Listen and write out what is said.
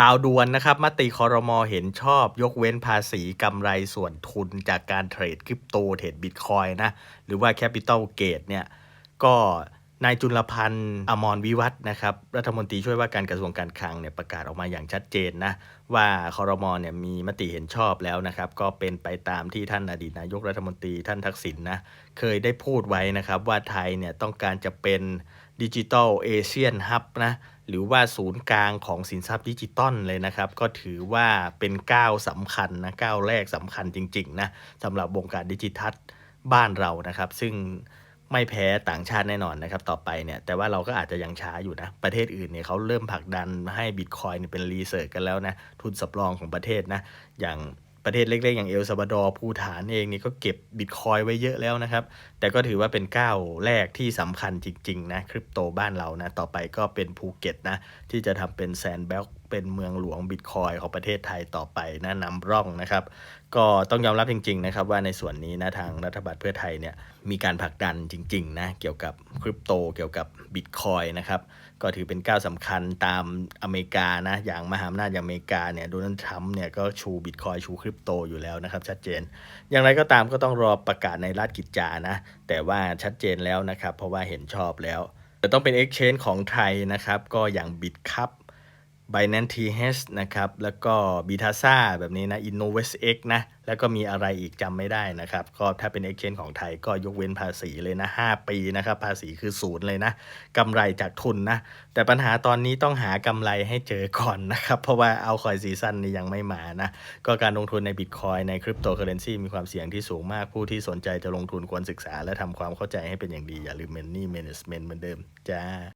ข่าวด่วนนะครับมติคอรมอเห็นชอบยกเว้นภาษีกำไรส่วนทุนจากการเทรดคริปโตเทรดบิตคอยนะ หรือว่า Capital Gate เนี่ย ก็นายจุลพันธ์อมรวิวัฒนะครับ รัฐมนตรีช่วยว่าการกระทรวงการคลังเนี่ยประกาศออกมาอย่างชัดเจนนะ ว่าคอรมอเนี่ยมีมติเห็นชอบแล้วนะครับ ก็เป็นไปตามที่ท่านอดีตนายกรัฐมนตรีท่านทักษิณนนะเคยได้พูดไว้นะครับว่าไทยเนี่ยต้องการจะเป็นดิจิ t a ลเอเชียนฮับนะ หรือว่าศูนย์กลางของสินทรัพย์ดิจิตอลเลยนะครับ ก็ถือว่าเป็นก้าวสำคัญนะก้าวแรกสำคัญจริงๆนะสำหรับวงการดิจิทัลบ้านเรานะครับ ซึ่งไม่แพ้ต่างชาติแน่นอนนะครับ ต่อไปเนี่ยแต่ว่าเราก็อาจจะยังช้าอยู่นะ ประเทศอื่นเนี่ยเขาเริ่มผลักดันให้บิตคอยเป็นรีเสิร์ชกันแล้วนะ ทุนสำรองของประเทศนะ อย่าง ประเทศเล็กๆ อย่างเอลซาบาดอร์ภูฐานเองนี่ก็เก็บบิตคอยไว้เยอะแล้วนะครับ แต่ก็ถือว่าเป็นก้าวแรกที่สำคัญจริงๆนะคริปโตบ้านเรานะ ต่อไปก็เป็นภูเก็ตนะ ที่จะทำเป็นแซนด์บ็กเป็นเมืองหลวงบิตคอยของประเทศไทยต่อไปนะนำร่องนะครับ ก็ต้องยอมรับจริง ๆ นะครับ ว่าในส่วนนี้นะทางรัฐบาลเพื่อไทยเนี่ยมีการผลักดันจริงๆนะเกี่ยวกับคริปโตเกี่ยวกับบิตคอยนะครับก็ถือเป็นก้าวสำคัญตามอเมริกานะอย่างมหาอำนาจอย่างอเมริกาเนี่ยโดนัลด์ทรัมป์เนี่ยก็ชูบิตคอยชูคริปโตอยู่แล้วนะครับชัดเจน อย่างไรก็ตามก็ต้องรอประกาศในราชกิจจานะแต่ว่าชัดเจนแล้วนะครับเพราะว่าเห็นชอบแล้วแต่ต้องเป็น Exchange ของไทยนะครับก็อย่าง BitCup Binance TH นะครับ แล้วก็ Bitasa แบบนี้นะ InnovestX นะ แล้วก็มีอะไรอีกจำไม่ได้นะครับ ก็ถ้าเป็น Exchange ของไทยก็ยกเว้นภาษีเลยนะ 5 ปีนะครับ ภาษีคือศูนย์เลยนะกำไรจากทุนนะ แต่ปัญหาตอนนี้ต้องหากำไรให้เจอก่อนนะครับ เพราะว่าเอาคอยซีซั่นนี้ยังไม่มานะ ก็การลงทุนในบิตคอยในคริปโตเคอเรนซีมีความเสี่ยงที่สูงมาก ผู้ที่สนใจจะลงทุนควรศึกษา และทำความเข้าใจให้เป็นอย่างดีอย่าลืม Money Management เหมือนเดิมจ้า